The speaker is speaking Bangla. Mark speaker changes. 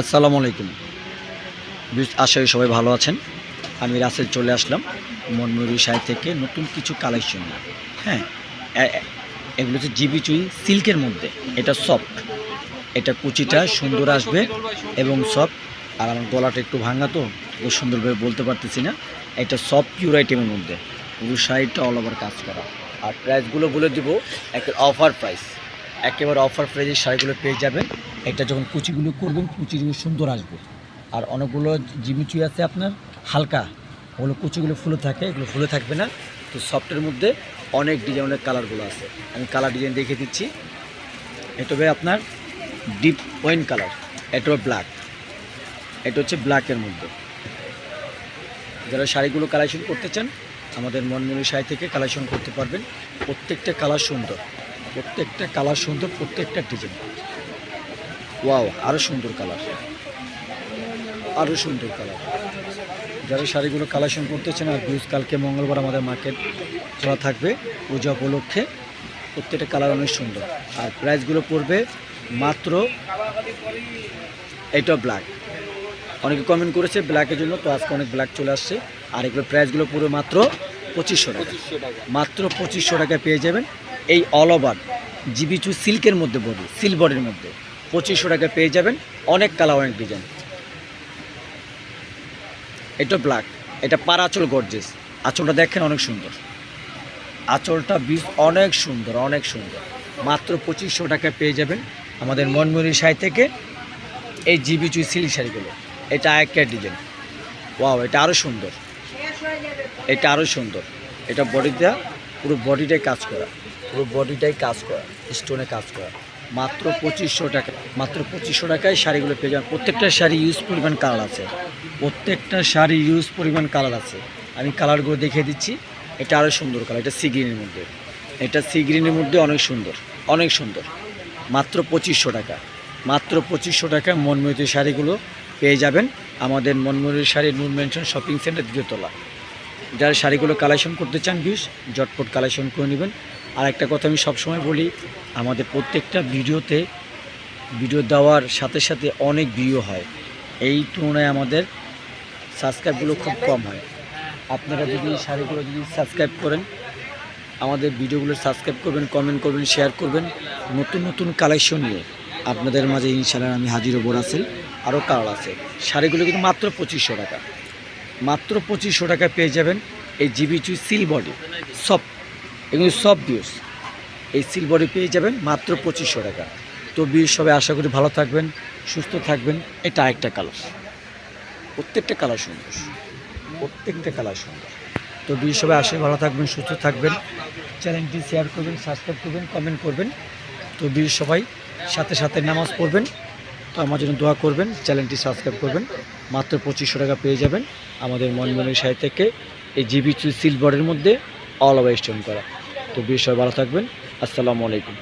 Speaker 1: আসসালামু আলাইকুম। আশা সবাই ভালো আছেন। আমি রাসেল চলে আসলাম মনমুরি সাই থেকে নতুন কিছু কালেকশন হ্যাঁ এগুলো হচ্ছে জিবি চুই সিল্কের মধ্যে। এটা সফট এটা কুচিটা সুন্দর আসবে এবং সফট আর আমার গলাটা একটু ভাঙা তো সুন্দরভাবে বলতে পারতেছি না। এটা সফট পিওর আইটেমের মধ্যে। পুরো শাড়িটা অল ওভার কাজ করা। আর প্রাইসগুলো বলে দিব, একটা অফার প্রাইস একেবারে অফার প্রাইসের শাড়িগুলো পেয়ে যাবেন। এটা যখন কুচিগুলো করবেন, কুচিগুলো সুন্দর আসবে। আর অনেকগুলো জিমিচুই আছে আপনার, হালকা। ওগুলো কুচিগুলো ফুলে থাকে, এগুলো ফুলে থাকবে না। তো সফটের মধ্যে অনেক ডিজাইনের কালারগুলো আছে। আমি কালার ডিজাইন দেখে দিচ্ছি। এটা হবে আপনার ডিপ ওয়াইন কালার এটা ব্ল্যাক এটা হচ্ছে ব্ল্যাকের মধ্যে। যারা শাড়িগুলো কালেকশন করতে চান, আমাদের মনমনি শাড়ি থেকে কালেকশন করতে পারবেন। প্রত্যেকটা কালার সুন্দর। প্রত্যেকটা কালার সুন্দর প্রত্যেকটা ডিজাইন। ওয়াও আরও সুন্দর কালার। আরও সুন্দর কালার। যারা শাড়িগুলো কালেকশন করতেছেন আর বিউজ কালকে মঙ্গলবার আমাদের মার্কেট খোলা থাকবে পূজা উপলক্ষে প্রত্যেকটা কালার অনেক সুন্দর। আর প্রাইসগুলো পড়বে মাত্র এটা ব্ল্যাক অনেকে কমেন্ট করেছে ব্ল্যাকের জন্য তো আজকে অনেক ব্ল্যাক চলে আসছে। আর এগুলো প্রাইসগুলো পুরো মাত্র পঁচিশশো টাকা। মাত্র পঁচিশশো টাকায় পেয়ে যাবেন। এই অল ওভার জিবিচু সিল্কের মধ্যে বডি সিলভারের মধ্যে। পঁচিশশো টাকায় পেয়ে যাবেন, অনেক কালার, অনেক ডিজাইন এটা ব্ল্যাক এটা পার আঁচল গর্জেস আঁচলটা দেখেন অনেক সুন্দর। আঁচলটা বীজ অনেক সুন্দর অনেক সুন্দর। মাত্র পঁচিশশো টাকায় পেয়ে যাবেন আমাদের মনমুরি শাড়ি থেকে এই জিবিচুই সিল্ক শাড়িগুলো। এটা একটা ডিজাইন ওয়াও এটা আরও সুন্দর। এটা আরও সুন্দর। এটা বডিটা পুরো বডিটাই কাজ করা। পুরো বডিটাই কাজ করা স্টোনে কাজ করা। মাত্র পঁচিশশো টাকা, মাত্র পঁচিশশো টাকায় শাড়িগুলো পেয়ে যাবেন। প্রত্যেকটা শাড়ি ইউজ পরিমাণ কালার আছে। প্রত্যেকটা শাড়ি ইউজ পরিমাণ কালার আছে। আমি কালারগুলো দেখিয়ে দিচ্ছি। এটা আরও সুন্দর কালার এটা সি গ্রিনের মধ্যে। এটা সি গ্রিনের মধ্যে অনেক সুন্দর অনেক সুন্দর। মাত্র পঁচিশশো টাকা। মাত্র পঁচিশশো টাকা মনময়ূরী শাড়িগুলো পেয়ে যাবেন। আমাদের Monmoyuri sari Noor mansion shopping centre দ্বিতীয়তলা যারা শাড়িগুলো কালেকশন করতে চান বিশ জটপট কালেকশন করে নেবেন। আর একটা কথা আমি সবসময় বলি, আমাদের প্রত্যেকটা ভিডিওতে ভিডিও দেওয়ার সাথে সাথে অনেক ভিউ হয়। এই তুলনায় আমাদের সাবস্ক্রাইবগুলো খুব কম হয়। আপনারা যদি শাড়িগুলো যদি সাবস্ক্রাইব করেন, আমাদের ভিডিওগুলো সাবস্ক্রাইব করবেন কমেন্ট করবেন শেয়ার করবেন, নতুন নতুন কালেকশন নিয়ে আপনাদের মাঝে ইনশাল্লাহ আমি হাজির হব রাসেল। আরও কালার আছে। শাড়িগুলো কিন্তু মাত্র পঁচিশশো টাকা। মাত্র পঁচিশশো টাকায় পেয়ে যাবেন এই জিবি চুই সিল বডি সব এগুলো সব বিউস এই সিল বডি পেয়ে যাবেন মাত্র পঁচিশশো টাকা। তো বিউস সবাই আশা করি ভালো থাকবেন, সুস্থ থাকবেন। এটা একটা কালার প্রত্যেকটা কালার সুন্দর। প্রত্যেকটা কালার সুন্দর। তো বিউস সবাই আশা ভালো থাকবেন, সুস্থ থাকবেন। চ্যানেলটি শেয়ার করবেন সাবস্ক্রাইব করবেন কমেন্ট করবেন। তো বিউস সবাই সাথে সাথে নামাজ পড়বেন। তো আমার জন্য দোয়া করবেন, চ্যানেলটি সাবস্ক্রাইব করবেন, মাত্র পঁচিশশো টাকা পেয়ে যাবেন আমাদের মনমনি সাহি থেকে এই জিবি সিলভারের মধ্যে অল ওভার স্টোন করা। তো বিষয় ভালো থাকবেন, আসসালামু আলাইকুম।